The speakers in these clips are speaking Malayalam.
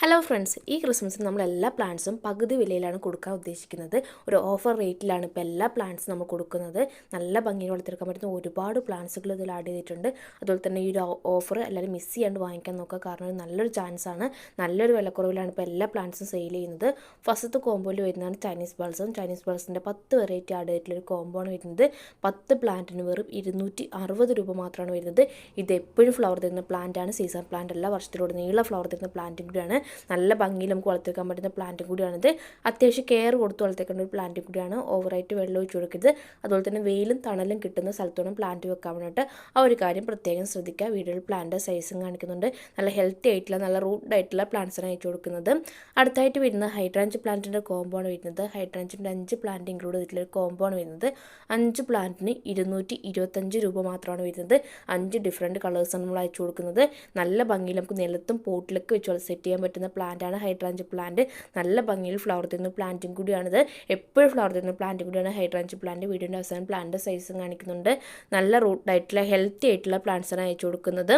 ഹലോ ഫ്രണ്ട്സ് ഈ ക്രിസ്മസിന് നമ്മൾ എല്ലാ പ്ലാന്റ്സും പകുതി വിലയിലാണ് കൊടുക്കാൻ ഉദ്ദേശിക്കുന്നത്. ഒരു ഓഫർ റേറ്റിലാണ് ഇപ്പോൾ എല്ലാ പ്ലാന്റ്സും നമ്മൾ കൊടുക്കുന്നത്. നല്ല ഭംഗിയിൽ വളർത്തിയെടുക്കാൻ പറ്റുന്ന ഒരുപാട് പ്ലാന്റ്സുകൾ ഇതിൽ ആഡ് ചെയ്തിട്ടുണ്ട്. അതുപോലെ തന്നെ ഈ ഒരു ഓഫർ എല്ലാവരും മിസ് ചെയ്യാണ്ട് വാങ്ങിക്കാൻ നോക്കുക. കാരണം ഒരു നല്ലൊരു ചാൻസ് ആണ്. നല്ലൊരു വിലക്കുറവിലാണ് ഇപ്പോൾ എല്ലാ പ്ലാന്റ്സും സെയിൽ ചെയ്യുന്നത്. ഫസ്റ്റത്തെ കോമ്പോയിൽ വരുന്നതാണ് ചൈനീസ് ബൾസും ചൈനീസ് ബൾസിന്റെ പത്ത് വെറൈറ്റി ആഡ് ചെയ്തിട്ടുള്ളൊരു കോമ്പോ ആണ് വരുന്നത്. പത്ത് പ്ലാന്റിന് വെറും ഇരുന്നൂറ്റി അറുപത് രൂപ മാത്രമാണ് വരുന്നത്. ഇത് എപ്പോഴും ഫ്ലവർ തരുന്ന പ്ലാന്റാണ് സീസൺ പ്ലാന്റ് എല്ലാ വർഷത്തിലൂടെ നീള ഫ്ലവർ തരുന്ന പ്ലാന്റും കൂടിയാണ്. നല്ല ഭംഗിയിൽ നമുക്ക് വളർത്തിയെടുക്കാൻ പറ്റുന്ന പ്ലാന്റും കൂടിയാണിത്. അത്യാവശ്യം കെയർ കൊടുത്ത് വളർത്തിക്കേണ്ട ഒരു പ്ലാന്റും കൂടിയാണ്. ഓവറായിട്ട് വെള്ളം ഒഴിച്ചു കൊടുക്കരുത്. അതുപോലെ തന്നെ വെയിലും തണലും കിട്ടുന്ന സ്ഥലത്തോളം പ്ലാന്റ് വെക്കാൻ വേണ്ടിയിട്ട് ആ ഒരു കാര്യം പ്രത്യേകം ശ്രദ്ധിക്കുക. വീഡിയോയിൽ പ്ലാന്റ് സൈസും കാണിക്കുന്നുണ്ട്. നല്ല ഹെൽത്തി ആയിട്ടുള്ള നല്ല റൂട്ട് ആയിട്ടുള്ള പ്ലാന്റ്സാണ് അയച്ചു കൊടുക്കുന്നത്. അടുത്തായിട്ട് വരുന്ന ഹൈഡ്രാഞ്ച് പ്ലാന്റിന്റെ ആണ് വരുന്നത്. ഹൈഡ്രാഞ്ചിന്റെ അഞ്ച് പ്ലാന്റ് ഇൻക്ലൂഡ് ചെയ്തിട്ടുള്ള ഒരു കോമ്പോ ആണ് വരുന്നത്. അഞ്ച് പ്ലാന്റിന് ഇരുന്നൂറ്റി ഇരുപത്തഞ്ച് രൂപ മാത്രമാണ് വരുന്നത്. അഞ്ച് ഡിഫറെന്റ് കളേഴ്സാണ് നമ്മൾ അയച്ചു കൊടുക്കുന്നത്. നല്ല ഭംഗിയിൽ നമുക്ക് നിലത്തും പോട്ടിലൊക്കെ വെച്ച് സെറ്റ് ചെയ്യാൻ പറ്റുന്ന പ്ലാന്റാണ് ഹൈഡ്രാഞ്ച് പ്ലാന്റ് നല്ല ഭംഗിയിൽ ഫ്ലവർ തരുന്ന പ്ലാന്റും കൂടിയാണിത്. എപ്പോഴും ഫ്ലവർ തരുന്ന പ്ലാന്റും കൂടിയാണ് ഹൈഡ്രാഞ്ച് പ്ലാന്റ് വീടിന്റെ അവസാനം പ്ലാന്റ് സൈസും കാണിക്കുന്നുണ്ട്. നല്ല റൂട്ടായിട്ടുള്ള ഹെൽത്തി ആയിട്ടുള്ള പ്ലാന്റ്സാണ് അയച്ചു കൊടുക്കുന്നത്.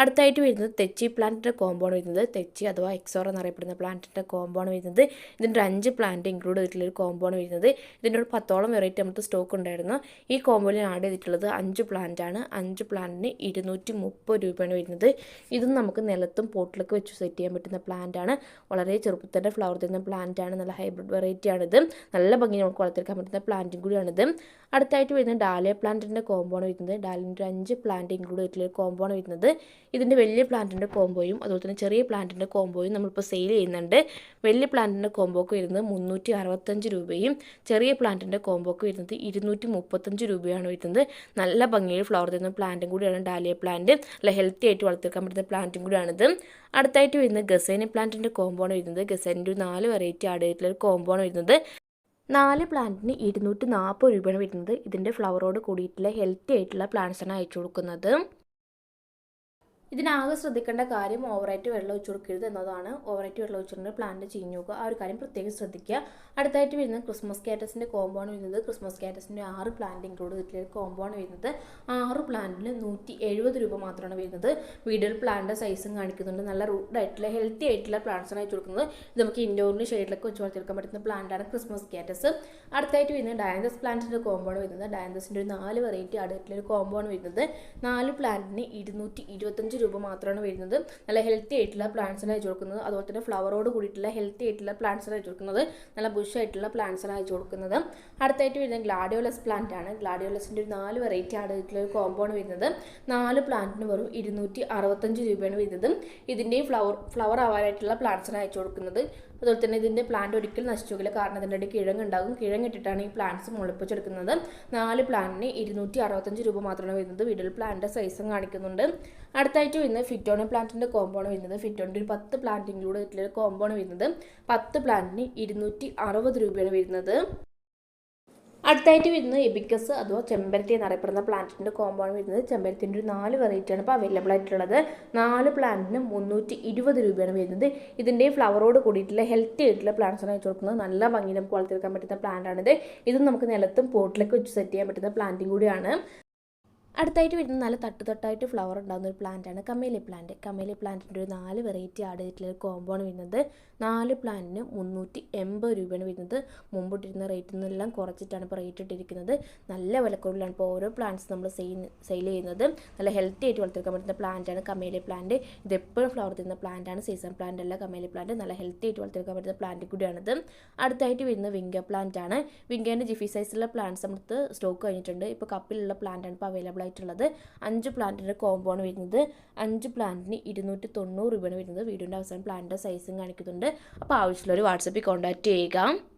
അടുത്തായിട്ട് വരുന്നത് തെച്ചി പ്ലാന്റിന്റെ കോമ്പൗണ്ട് വരുന്നത്. തെച്ചി അഥവാ എക്സോർ എന്നറിയപ്പെടുന്ന പ്ലാന്റിന്റെ കോമ്പൗണ്ട് വരുന്നത്. ഇതിന്റെ അഞ്ച് പ്ലാന്റ് ഇൻക്ലൂഡ് ചെയ്തിട്ടുള്ള ഒരു കോമ്പൗണ്ട് വരുന്നത്. ഇതിന്റെ ഒരു പത്തോളം വെറൈറ്റി നമുക്ക് സ്റ്റോക്ക് ഉണ്ടായിരുന്നു. ഈ കോമ്പോയിൽ ആഡ് ചെയ്തിട്ടുള്ളത് അഞ്ച് പ്ലാന്റ് ആണ്. അഞ്ച് പ്ലാന്റിന് ഇരുന്നൂറ്റി മുപ്പത് രൂപയാണ് വരുന്നത്. ഇതും നമുക്ക് നിലത്തും പോട്ടിലൊക്കെ വെച്ച് സെറ്റ് ചെയ്യാൻ പറ്റുന്ന പ്ലാന്റ് ആണ്. വളരെ ചെറുപ്പത്തിന്റെ ഫ്ലവർ തരുന്ന പ്ലാന്റാണ് നല്ല ഹൈബ്രിഡ് വെറൈറ്റി ആണിത്. നല്ല ഭംഗി നമുക്ക് വളർത്തിയെടുക്കാൻ പറ്റുന്ന പ്ലാന്റും കൂടിയാണിത്. അടുത്തായിട്ട് വരുന്നത് ഡാലിയ പ്ലാന്റിന്റെ കോമ്പോണ് വരുന്നത്. ഡാലിന്റെ അഞ്ച് പ്ലാന്റ് ഇൻക്ലൂഡ് ചെയ്തിട്ടുള്ള കോമ്പോണ് കോമ്പോ വരുന്നത്. ഇതിന്റെ വലിയ പ്ലാന്റിന്റെ കോമ്പോയും അതുപോലെ തന്നെ ചെറിയ പ്ലാന്റിന്റെ കോമ്പോയും നമ്മളിപ്പോൾ സെയിൽ ചെയ്യുന്നുണ്ട്. വലിയ പ്ലാന്റിന്റെ കോമ്പോക്ക് വരുന്നത് മുന്നൂറ്റി അറുപത്തഞ്ച് രൂപയും ചെറിയ പ്ലാന്റിന്റെ കോമ്പോക്ക് വരുന്നത് ഇരുന്നൂറ്റി മുപ്പത്തഞ്ച് രൂപയാണ് വരുന്നത്. നല്ല ഭംഗിയിൽ ഫ്ലവർ തരുന്ന പ്ലാന്റും കൂടിയാണ് ഡാലിയ പ്ലാന്റ് അല്ല ഹെൽത്തി ആയിട്ട് വളർത്തിയെടുക്കാൻ പറ്റുന്ന പ്ലാന്റും കൂടിയാണിത്. അടുത്തായിട്ട് വരുന്നത് ഗസൈന പ്ലാന്റിന്റെ കോമ്പോണ് വരുന്നത്. ഗസേനിന്റെ നാല് വെറൈറ്റി ചെയ്തിട്ടുള്ള ഒരു കോമ്പോണ് വരുന്നത്. നാല് പ്ലാന്റിന് ഇരുന്നൂറ്റി നാൽപ്പത് രൂപയാണ് വരുന്നത്. ഇതിന്റെ ഫ്ലവറോട് കൂടിയിട്ടുള്ള ഹെൽത്തി ആയിട്ടുള്ള പ്ലാന്റ്സാണ് അയച്ചു കൊടുക്കുന്നത്. ഇതിനാകെ ശ്രദ്ധിക്കേണ്ട കാര്യം ഓവറായിട്ട് വെള്ളം ഒഴിച്ചു കൊടുക്കരുത് എന്നതാണ്. ഓവറായിട്ട് വെള്ളം ഒഴിച്ചിട്ടുണ്ടെങ്കിൽ പ്ലാന്റ് ചീഞ്ഞു നോക്കുക. ആ ഒരു കാര്യം പ്രത്യേകം ശ്രദ്ധിക്കുക. അടുത്തായിട്ട് വരുന്നത് ക്രിസ്മസ് കാറ്റസിന്റെ കോമ്പോ വരുന്നത് ക്രിസ്മസ് കാറ്റസിന്റെ ആറ് പ്ലാന്റ് ഇൻക്ലൂഡ് ചെയ്തിട്ടുള്ള കോമ്പോ ആണ് വരുന്നത്. ആറ് പ്ലാന്റിന് നൂറ്റി എഴുപത് രൂപ മാത്രമാണ് വരുന്നത്. വീഡിയോയിൽ പ്ലാന്റ് സൈസും കാണിക്കുന്നുണ്ട്. നല്ല റൂഡ് ആയിട്ടുള്ള ഹെൽത്തി ആയിട്ടുള്ള പ്ലാന്റ്സാണ് അയച്ചു കൊടുക്കുന്നത്. ഇത് നമുക്ക് ഇൻഡോറിന് ഷെയ്ഡിലൊക്കെ വെച്ച് വളർത്തിയെടുക്കാൻ പറ്റുന്ന പ്ലാന്റാണ് ക്രിസ്മസ് കാറ്റസ് അടുത്തായിട്ട് വരുന്നത് ഡയൻഡസ് പ്ലാന്റിന്റെ കോമ്പോ വരുന്നത്. ഡയൻഡസിന്റെ ഒരു നാല് വെറൈറ്റി അടുത്തുള്ള ഒരു കോമ്പോ വരുന്നത്. നാല് പ്ലാന്റിന് ഇരുന്നൂറ്റി ഇരുപത്തഞ്ച് രൂപ മാത്രമാണ് വരുന്നത്. നല്ല ഹെൽത്തി ആയിട്ടുള്ള പ്ലാന്റ്സാണ് അയച്ചു കൊടുക്കുന്നത്. അതുപോലെ തന്നെ ഫ്ലവറോട് കൂടിയിട്ടുള്ള ഹെൽത്തി ആയിട്ടുള്ള പ്ലാന്റ്സാണ് അയച്ചു കൊടുക്കുന്നത്. നല്ല ബുഷ് ആയിട്ടുള്ള പ്ലാന്റ്സാണ് അയച്ചു കൊടുക്കുന്നത്. അടുത്തായിട്ട് വരുന്നത് ഗ്ലാഡിയോലസ് പ്ലാന്റ് ആണ്. ഗ്ലാഡിയോലസിന്റെ ഒരു നാല് വെറൈറ്റി ആയിട്ടുള്ള ഒരു കോമ്പൗണ്ട് വരുന്നത്. നാല് പ്ലാന്റിന് വെറും ഇരുന്നൂറ്റി അറുപത്തഞ്ച് രൂപയാണ് വരുന്നത്. ഇതിന്റെയും ഫ്ലവർ ഫ്ലവർ ആവാനായിട്ടുള്ള പ്ലാന്റ്സാണ് അയച്ചു കൊടുക്കുന്നത്. അതുപോലെ തന്നെ ഇതിന്റെ പ്ലാന്റ് ഒരിക്കലും നശിച്ചു പോകില്ല. കാരണം ഇതിന്റെ ഇടയിൽ കിഴങ്ങുണ്ടാകും. കിഴങ്ങിട്ടിട്ടാണ് ഈ പ്ലാന്റ്സ് മുളപ്പിച്ചെടുക്കുന്നത്. നാല് പ്ലാന്റിന് ഇരുന്നൂറ്റി അറുപത്തഞ്ച് രൂപ മാത്രമാണ് വരുന്നത്. വീഡിയോയിൽ പ്ലാന്റിന്റെ സൈസും കാണിക്കുന്നുണ്ട്. അടുത്തായിട്ട് വരുന്നത് ഫിറ്റോണ പ്ലാന്റിന്റെ കോമ്പൗണ്ട് വരുന്നത്. ഫിറ്റോണിന്റെ ഒരു പത്ത് പ്ലാന്റ് ഇൻക്ലൂഡ് ചെയ്തിട്ടുള്ള ഒരു കോമ്പൗണ്ട് വരുന്നത്. പത്ത് പ്ലാന്റിന് ഇരുന്നൂറ്റി അറുപത് രൂപയാണ് വരുന്നത്. അടുത്തായിട്ട് വരുന്നത് എബിക്കസ് അഥവാ ചെമ്പരത്തി എന്നറിയപ്പെടുന്ന പ്ലാന്റിന്റെ കോമ്പൗണ്ട് വരുന്നത് ചെമ്പരത്തിന്റെ ഒരു നാല് വെറൈറ്റിയാണ് ഇപ്പോൾ അവൈലബിൾ ആയിട്ടുള്ളത്. നാല് പ്ലാന്റിന് മുന്നൂറ്റി ഇരുപത് രൂപയാണ് വരുന്നത്. ഇതിന്റെ ഫ്ലവറോട് കൂടിയിട്ടുള്ള ഹെൽത്തി ആയിട്ടുള്ള പ്ലാന്റ്സാണ് വെച്ച് കൊടുക്കുന്നത്. നല്ല ഭംഗി നമുക്ക് വളർത്തിയെടുക്കാൻ പറ്റുന്ന പ്ലാന്റാണിത് ഇത് നമുക്ക് നിലത്തും പോട്ടിലൊക്കെ വെച്ച് സെറ്റ് ചെയ്യാൻ പറ്റുന്ന പ്ലാന്റും കൂടിയാണ്. അടുത്തായിട്ട് വരുന്ന നല്ല തട്ട് തട്ടായിട്ട് ഫ്ലവർ ഉണ്ടാകുന്ന ഒരു പ്ലാന്റാണ് കമേലി പ്ലാന്റ് കമേലി പ്ലാന്റിന്റെ ഒരു നാല് വെറൈറ്റി ആഡ് ചെയ്തിട്ടുള്ള കോമ്പോണ് വരുന്നത്. നാല് പ്ലാന്റിന് മുന്നൂറ്റി എൺപത് രൂപയാണ് വരുന്നത്. മുമ്പിട്ടിരുന്ന റേറ്റിൽ നിന്നെല്ലാം കുറച്ചിട്ടാണ് ഇപ്പോൾ റേറ്റ് ഇട്ടിരിക്കുന്നത്. നല്ല വിലക്കുറവിലാണ് ഇപ്പോൾ ഓരോ പ്ലാന്റ്സ് നമ്മൾ സെയിൽ സെയിൽ ചെയ്യുന്നത്. നല്ല ഹെൽത്തി ആയിട്ട് വളർത്തിയെടുക്കാൻ പറ്റുന്ന പ്ലാന്റാണ് കമേലി പ്ലാന്റ് ഇത് എപ്പോഴും ഫ്ലവർ തരുന്ന പ്ലാന്റാണ് സീസൺ പ്ലാന്റ് അല്ല കമേലി പ്ലാന്റ് നല്ല ഹെൽത്തി ആയിട്ട് വളർത്തിയെടുക്കാൻ പറ്റുന്ന പ്ലാന്റ് കൂടിയാണിത്. അടുത്തായിട്ട് വരുന്ന വിങ്ക പ്ലാന്റ് ആണ്. വിങ്കേന്റെ ജിഫി സൈസിലുള്ള പ്ലാന്റ്സ് നമുക്ക് സ്റ്റോക്ക് കഴിഞ്ഞിട്ടുണ്ട്. ഇപ്പോൾ കപ്പിലുള്ള പ്ലാന്റാണ് ഇപ്പോൾ അവൈലബിൾ ആയിട്ടുള്ളത് അഞ്ച് പ്ലാന്റിന്റെ കോമ്പോ ആണ് വരുന്നത്. അഞ്ച് പ്ലാന്റിന് ഇരുന്നൂറ്റി തൊണ്ണൂറ് രൂപയാണ് വരുന്നത്. വീടിന്റെ അവസാനം പ്ലാന്റിന്റെ സൈസും കാണിക്കുന്നുണ്ട്. അപ്പോൾ ആവശ്യമുള്ളവർ വാട്സപ്പിൽ കോൺടാക്റ്റ് ചെയ്യുക.